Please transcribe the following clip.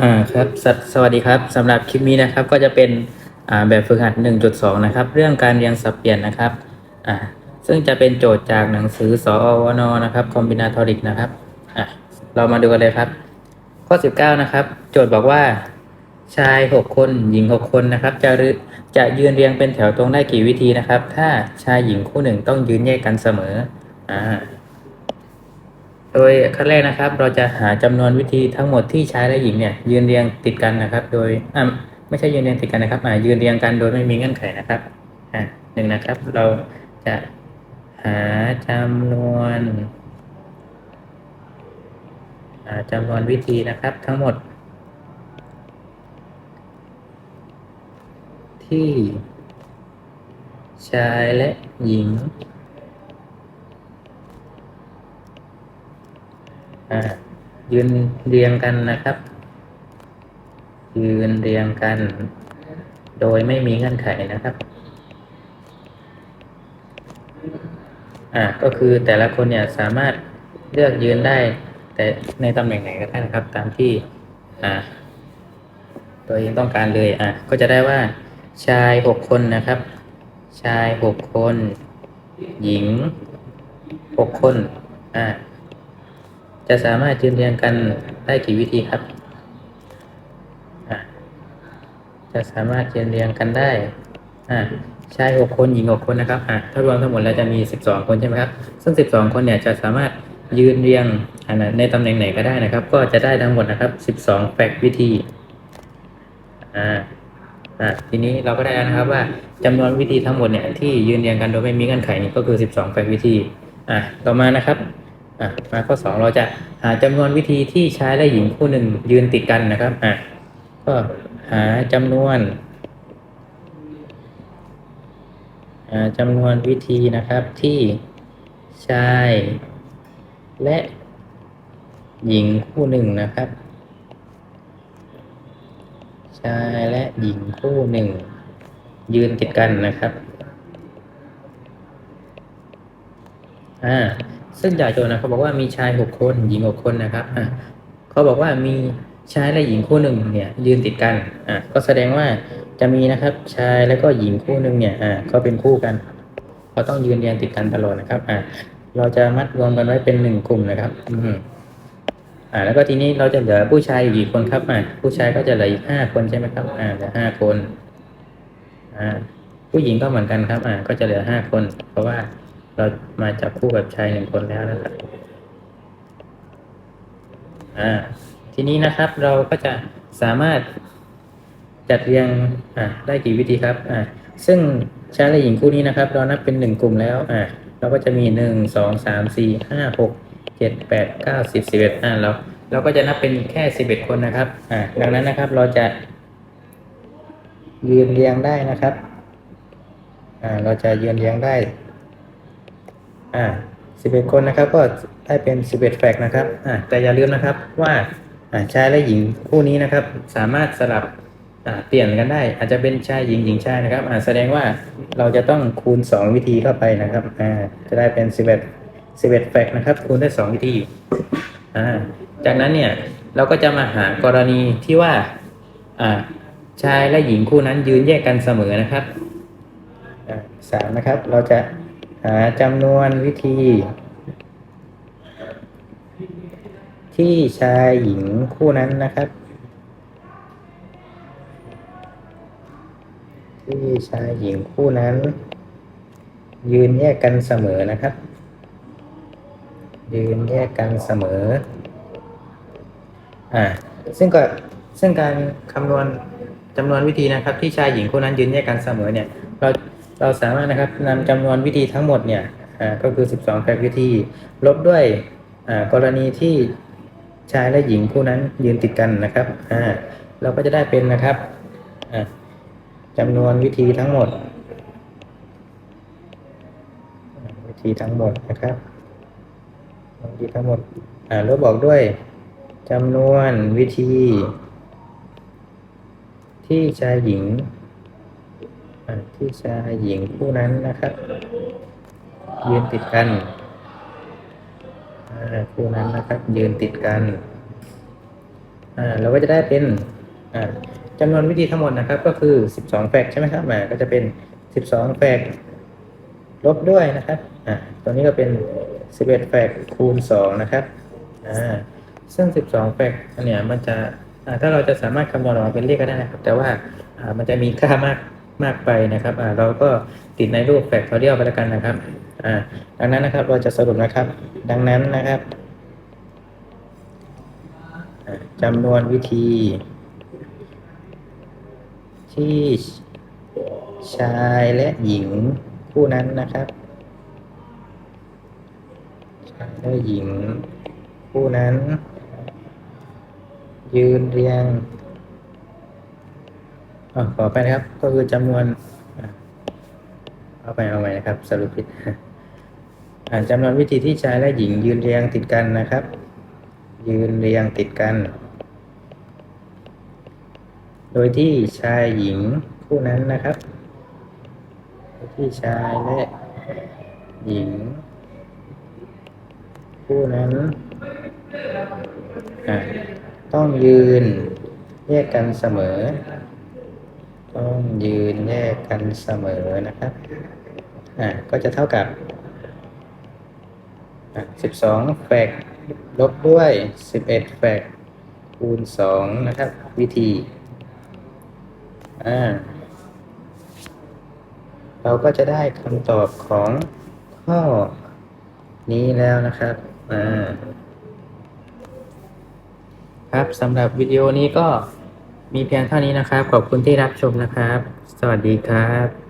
อ่าครับสสวัสดีครับสำหรับคลิปนี้นะครับก็จะเป็นอ่าแบบฝึกหัด 1.2 นะครับ เรื่องการเรียงสับเปลี่ยนนะครับอ่าซึ่งจะเป็นโจทย์จากหนังสือสอวนนะครับ Combinatoric นะครับอะเรามาดูกันเลยครับ ข้อ 19 นะครับ โจทย์บอกว่าชาย 6 คนหญิง 6 คนนะครับ จะรจะยืนเรียงเป็นแถวตรงได้กี่วิธีนะครับ ถ้าชายหญิงคู่หนึ่งต้องยืนแยกกันเสมออ่า โดยขั้นแรกนะครับ เราจะหาจำนวนวิธีทั้งหมดที่ชายและหญิงเนี่ยยืนเรียงติดกันนะครับ โดยอ่าไม่ใช่ยืนเรียงติดกันนะครับอ่ายืนเรียงกันโดยไม่มีเงื่อนไขนะครับอ่าหนึ่งนะครับ เราจะหาจำนวนหาจำนวนวิธีนะครับทั้งหมด ที่ชายและหญิง อ่า ยืนเรียงกันนะครับ ยืนเรียงกัน โดยไม่มีเงื่อนไขนะครับอ่าก็คือแต่ละคนเนี่ยสามารถเลือกยืนได้ แต่ในตำแหน่งไหนก็ได้นะครับ ตามที่อ่าตัวเองต้องการเลยอะก็จะได้ว่าชายหกคนนะครับ ชายหกคน หญิงหกคนอ่า จะสามารถยืนเรียงกันได้กี่วิธีครับ จะสามารถยืนเรียงกันได้ชายหกคนหญิงหกคนนะครับถ้ารวมทั้งหมดแล้วจะมีสิบสองคนใช่ไหมครับ ซึ่งสิบสองคนเนี่ยจะสามารถยืนเรียงในตำแหน่งไหนก็ได้นะครับ ก็จะได้ทั้งหมดนะครับสิบสองแฟกวิธีทีนี้เราก็ได้แล้วนะครับว่าจำนวนวิธีทั้งหมดเนี่ยที่ยืนเรียงกันโดยไม่มีเงื่อนไขนี่ก็คือ 12แฟกวิธี อ่าต่อมานะครับ อ่ามาข้อ 2 เราจะหาจำนวนวิธีที่ชายและหญิงคู่หนึ่งยืนติดกันนะครับอ่าก็หาจำนวนหาจำนวนวิธีนะครับที่ชายและหญิงคู่หนึ่งนะครับชายและหญิงคู่หนึ่ง ยืนติดกันนะครับอ่า ซึ่งจากโจนะเขาบอกว่ามีชายหกคนหญิงหกคนนะครับอ่าเขาบอกว่ามีชายและหญิงคู่หนึ่งเนี่ยยืนติดกันอ่าก็แสดงว่าจะมีนะครับชายแล้วก็หญิงคู่หนึ่งเนี่ยอ่าเขาเป็นคู่กันเขาต้องยืนเรียงติดกันตลอดนะครับอ่าเราจะมัดรวมกันไว้เป็นหนึ่งกลุ่มนะครับ อืมอ่า แล้วก็ทีนี้เราจะเหลือผู้ชายอยู่กี่คนครับอ่าผู้ชายก็จะเหลืออีกห้าคนใช่ไหมครับ อ่าเหลือห้าคน อ่า ผู้หญิงก็เหมือนกันครับ อ่า ก็จะเหลือห้าคน เพราะว่า เรามาจับคู่กับชายหนึ่งคนแล้วนะครับอ่าทีนี้นะครับเราก็จะสามารถจัดเรียงอ่าได้กี่วิธีครับอ่าซึ่งชายและหญิงคู่นี้นะครับ เรานับเป็นหนึ่งกลุ่มแล้วอ่าเราก็จะมีหนึ่งสองสามสี่ห้าหกเจ็ดแปดเก้าสิบสิบเอ็ดอ่าเราเราก็จะนับเป็นแค่สิบเอ็ดคนนะครับอ่าดังนั้นนะครับเราจะยืนเรียงได้นะครับอ่าเราจะยืนเรียงได้ อ่าสิบเอ็ดคนนะครับก็ได้เป็นสิบเอ็ดแฟกนะครับอ่าแต่อย่าลืมนะครับว่าอ่าชายและหญิงคู่นี้นะครับ สามารถสลับอ่าเปลี่ยนกันได้ อาจจะเป็นชายหญิงหญิงชายนะครับอ่าแสดงว่าเราจะต้องคูณสองวิธีเข้าไปนะครับอ่าจะได้เป็นสิบเอ็ดสิบเอ็ดแฟกนะครับคูณได้สองวิธีอ่าจากนั้นเนี่ยเราก็จะมาหากรณีที่ว่าอ่าชายและหญิงคู่นั้นยืนแยกกันเสมอนะครับสามนะครับเราจะ หาจำนวนวิธี ที่ชายหญิงคู่นั้นนะครับ ที่ชายหญิงคู่นั้น ยืนแยกกันเสมอนะครับ ยืนแยกกันเสมออ่าซึ่งก็ซึ่งการคำนวณจำนวนวิธีนะครับ ที่ชายหญิงคู่นั้นยืนแยกกันเสมอเนี่ยเรา เราสามารถนะครับนำจำนวนวิธีทั้งหมดเนี่ยก็คือ 12แฟกวิธี ลบด้วยกรณีที่ชายและหญิงคู่นั้นยืนติดกันนะครับเราก็จะได้เป็นนะครับจำนวนวิธีทั้งหมด วิธีทั้งหมดนะครับวิธีทั้งหมดลบบอกด้วยจำนวนวิธี ที่ชายหญิง ที่ชายหญิงคู่นั้นนะครับยืนติดกันคู่นั้นนะครับ ยืนติดกันเราก็จะได้เป็นจำนวนวิธีทั้งหมดนะครับ ก็คือ 12 แฟกใช่ไหมครับก็จะเป็น 12 แฟกลบด้วยนะครับตัวนี้ก็เป็น 11 แฟกคูณ 2 นะครับซึ่ง 12 แฟกเนี้ยมันจะถ้าเราจะสามารถคำนวณออกมาเป็นเลขก็ได้นะครับ แต่ว่ามันจะมีค่ามาก มากไปนะครับอ่าเราก็ติดในรูปแฟกทอเรียลไปแล้วกันนะครับอ่าดังนั้นนะครับเราจะสรุปนะครับ ดังนั้นนะครับจำนวนวิธี ที่ชายและหญิงคู่นั้นนะครับชายและหญิงคู่นั้น ยืนเรียง อขอไปนะครับ ก็คือจำนวนเอาไปเอาใหม่นะครับ สรุปผิดอ่าจำนวนวิธีที่ชายและหญิงยืนเรียงติดกันนะครับ ยืนเรียงติดกัน โดยที่ชายหญิงคู่นั้นนะครับโดยที่ชายและหญิง คู่นั้นต้องยืนแยกกันเสมอ ต้องยืนแยกกันเสมอนะครับ อะก็จะเท่ากับอะ12แฟกลบด้วย11แฟกคูณ2นะครับ วิธี อ่า เราก็จะได้คำตอบของข้อนี้แล้วนะครับ อ่า ครับสำหรับวิดีโอนี้ก็ มีเพียงเท่านี้นะครับ ขอบคุณที่รับชมนะครับ สวัสดีครับ